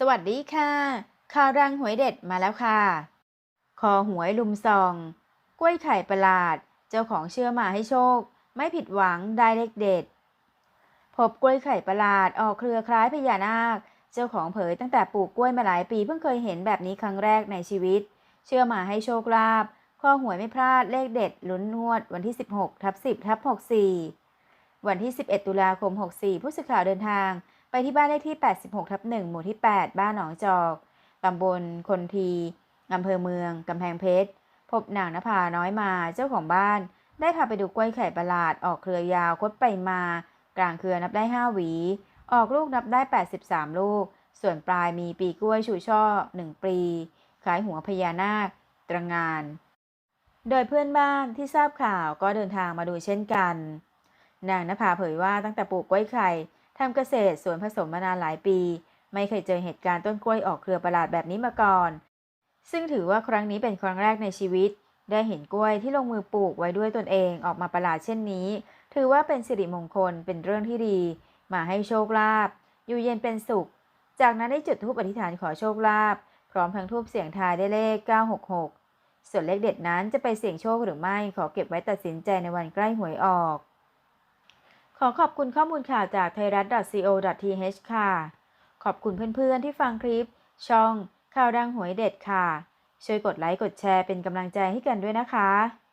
สวัสดีค่ะข่าวรังหวยเด็ดมาแล้วค่ะ คอหวยลุมซอง กล้วยไข่ประหลาด เจ้าของเชื่อมาให้โชค ไม่ผิดหวังได้เลขเด็ด พบกล้วยไข่ประหลาดออกเครือคล้ายพญานาค เจ้าของเผยตั้งแต่ปลูกกล้วยมาหลายปีเพิ่งเคยเห็นแบบนี้ครั้งแรกในชีวิต เชื่อมาให้โชคลาภข้อหวยไม่พลาดเลขเด็ดลุ้นงวด วันที่ 16ทับ10ทับ64 วันที่ 11 ตุลาคม 64 ผู้สื่อข่าวเดินทาง ที่บ้านเลขที่ 86ทับ1หมู่ที่ 8 บ้านหนองจอกตำบลคนทีอำเภอเมืองกำแพงเพชร พบนางนภาน้อยมาเจ้าของบ้าน ได้พาไปดูกล้วยไข่ประหลาดออกเครือยาวคดไปมา กลางเครือนับได้ 5 หวี ออกลูกนับได้ 83 ลูก ส่วนปลายมีปีกล้วยชูช่อ 1 ปลีคล้ายหัวพญานาค ตระงาน โดยเพื่อนบ้านที่ทราบข่าวก็เดินทางมาดูเช่นกัน นางนภาเผยว่าตั้งแต่ปลูกกล้วยไข่ ทำเกษตรสวนผสมมานานหลายปี ไม่เคยเจอเหตุการณ์ต้นกล้วยออกเครือประหลาดแบบนี้มาก่อน ซึ่งถือว่าครั้งนี้เป็นครั้งแรกในชีวิต ได้เห็นกล้วยที่ลงมือปลูกไว้ด้วยตนเองออกมาประหลาดเช่นนี้ ถือว่าเป็นสิริมงคลเป็นเรื่องที่ดี มาให้โชคลาภอยู่เย็นเป็นสุข จากนั้นได้จุดธูปอธิษฐานขอโชคลาภพร้อมทั้งทูปเสียงทายได้เลข 966 ส่วนเลขเด็ดนั้นจะไปเสี่ยงโชคหรือไม่ขอเก็บไว้ตัดสินใจในวันใกล้หวยออก ขอขอบคุณข้อมูลข่าวจากไทยรัฐ .co.th ค่ะ ขอบคุณเพื่อนๆที่ฟังคลิป ช่องข่าวดังหวยเด็ดค่ะ ช่วยกดไลค์กดแชร์เป็นกำลังใจให้กันด้วยนะคะ